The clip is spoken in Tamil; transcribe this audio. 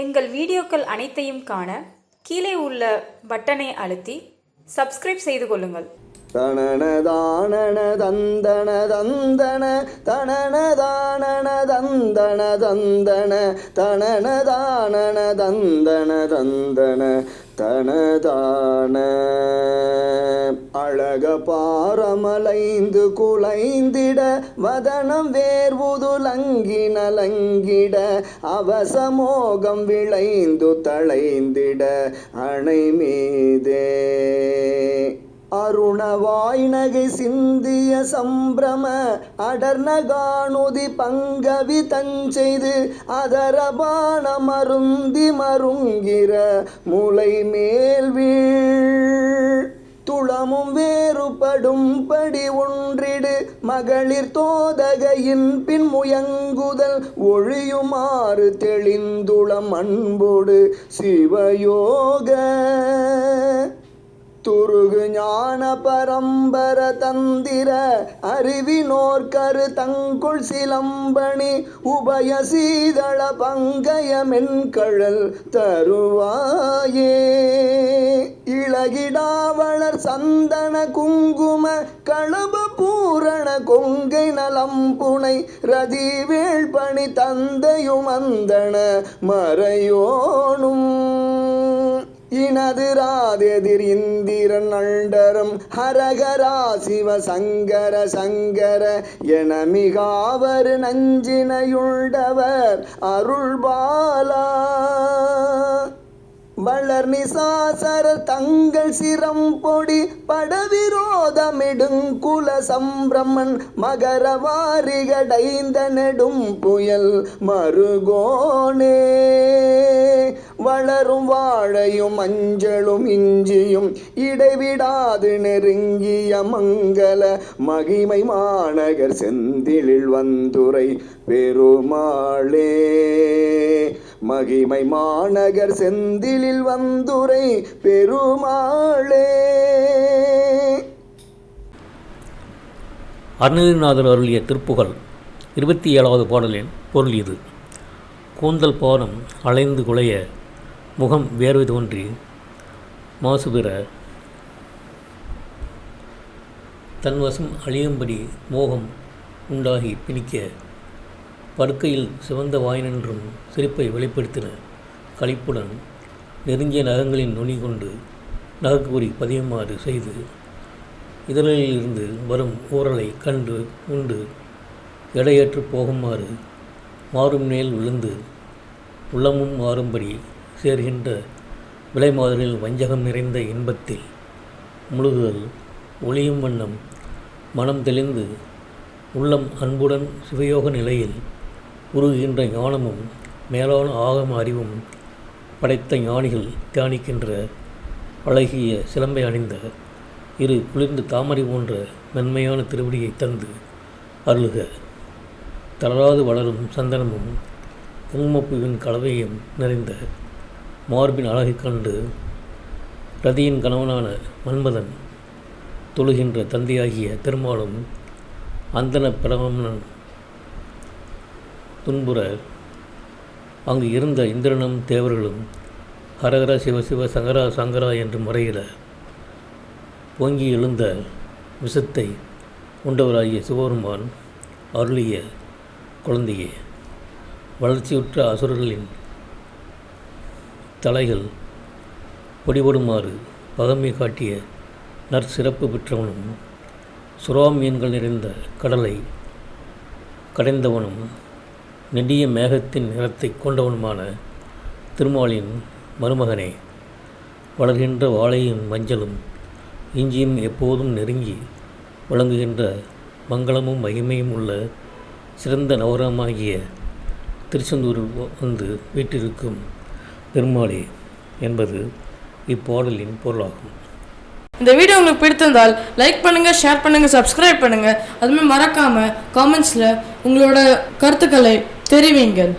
எங்கள் வீடியோக்கள் அனைத்தையும் காண கீழே உள்ள பட்டனை அழுத்தி சப்ஸ்கிரைப் செய்து கொள்ளுங்கள். தனன தானன தந்தன தந்தன தனன தானன தந்தன தந்தன தனன தானன தந்தன தந்தன. தனதான அழக பாரமலைந்து குலைந்திட வதனம் வேர்வுதுலங்கினலங்கிட அவசமோகம் விளைந்து தளைந்திட அணை மீதே அருணவாய் நகை சிந்திய சம்பிரம அடர்நகாணுதி பங்கவி தஞ்செய்து அதரபான மருந்தி மருங்கிற முளை மேல் வீழ். துளமும் வேறுபடும் படி ஒன்றிடு மகளிர் தோதகையின் பின் முயங்குதல் ஒழியுமாறு தெளிந்துளம் அன்போடு சிவயோக. துருகு ஞான பரம்பர தந்திர அறிவினோர் கரு தங்குள் சிலம்பணி உபய சீதள பங்கய மென்கழல் தருவாயே. இளகிடாவளர் சந்தன குங்கும களப பூரண கொங்கை நலம்புனை ரதிவேள் பணி தந்தையும் அந்தன மறையோனும். இனது ராதெதிர் இந்திரன் அண்டரம் ஹரகரா சிவ சங்கர சங்கர என மிகாவர் நஞ்சினையுள்ளவர் அருள்பாலா. வளர் நிசாசர தங்கள் சிரம் பொடி படவிரோதமிடுங்குல சம்பிரமன் மகர வாரிகடைந்த நெடும் புயல் மறுகோனே வளரும் வாழையும் மஞ்சளும் இஞ்சியும் இடைவிடாது நெருங்கிய மங்கள மகிமை மாநகர் செந்திலில் வந்துரை பெருமாளே. மகிமை மாநகர் செந்திலில் வந்துரை பெருமாளே. அருணகிரிநாதர் அருளிய திருப்புகழ் இருபத்தி ஏழாவது பாடலின் பொருள் இது. கூந்தல் பானம் அலைந்து குலைய முகம் வேர்வை தோன்றி மாசுபெற தன்வசம் அழியும்படி மோகம் உண்டாகி பிணிக்க படுக்கையில் சிவந்த வாயினின்றும் சிரிப்பை வெளிப்படுத்தின களிப்புடன் நெருங்கிய நகங்களின் நுனி கொண்டு நகக்குறி பதியுமாறு செய்து இதழில் இருந்து வரும் ஊறலை கண்டு உண்டு எடையற்று போகுமாறு மாறும் மேல் விழுந்து உள்ளமும் மாறும்படி சேர்கின்ற விலை மாதிரியில் வஞ்சகம் நிறைந்த இன்பத்தில் முழுகுதல் ஒளியும் வண்ணம் மனம் தெளிந்து உள்ளம் அன்புடன் சிவயோக நிலையில் உருகுகின்ற ஞானமும் மேலான ஆகம அறிவும் படைத்த ஞானிகள் தியானிக்கின்ற அழகிய சிலம்பை அணிந்த இரு குளிர்ந்த தாமரை போன்ற மென்மையான திருவடியை தந்து அருளுக. தளராது வளரும் சந்தனமும் குங்குமப்பூவின் கலவையும் நிறைந்த மார்பின் அழகைக் கண்டு ரதியின் கணவனான மன்மதன் தொழுகின்ற தந்தையாகிய திருமாலும் அந்தன பிரமணன் துன்புற அங்கு இருந்த இந்திரனும் தேவர்களும் ஹரஹர சிவ சங்கரா சங்கரா என்று முறையிட பொங்கி எழுந்த விஷத்தை உண்டவராகிய சிவபெருமான் அருளிய குழந்தையே வளர்ச்சியுற்ற அசுரர்களின் தலைகள் பொடிபடுமாறு பகமை காட்டிய நற்சிறப்பு பெற்றவனும் சுறா மீன்கள் நிறைந்த கடலை கடைந்தவனும் நெடிய மேகத்தின் நிறத்தை கொண்டவனுமான திருமாலின் மருமகனே வளர்கின்ற வாழையும் மஞ்சளும் இஞ்சியும் எப்போதும் நெருங்கி வழங்குகின்ற மங்களமும் மகிமையும் உள்ள சிறந்த நவரமாகிய திருச்செந்தூர் வந்து வீட்டிருக்கும் பெருமாளே என்பது இப்பாடலின் பொருளாகும். இந்த வீடியோ உங்களுக்கு பிடித்திருந்தால் லைக் பண்ணுங்கள் ஷேர் பண்ணுங்கள் சப்ஸ்கிரைப் பண்ணுங்கள் அதுமாதிரி மறக்காமல் காமெண்ட்ஸில் உங்களோட கருத்துக்களை தெரிவிங்கள்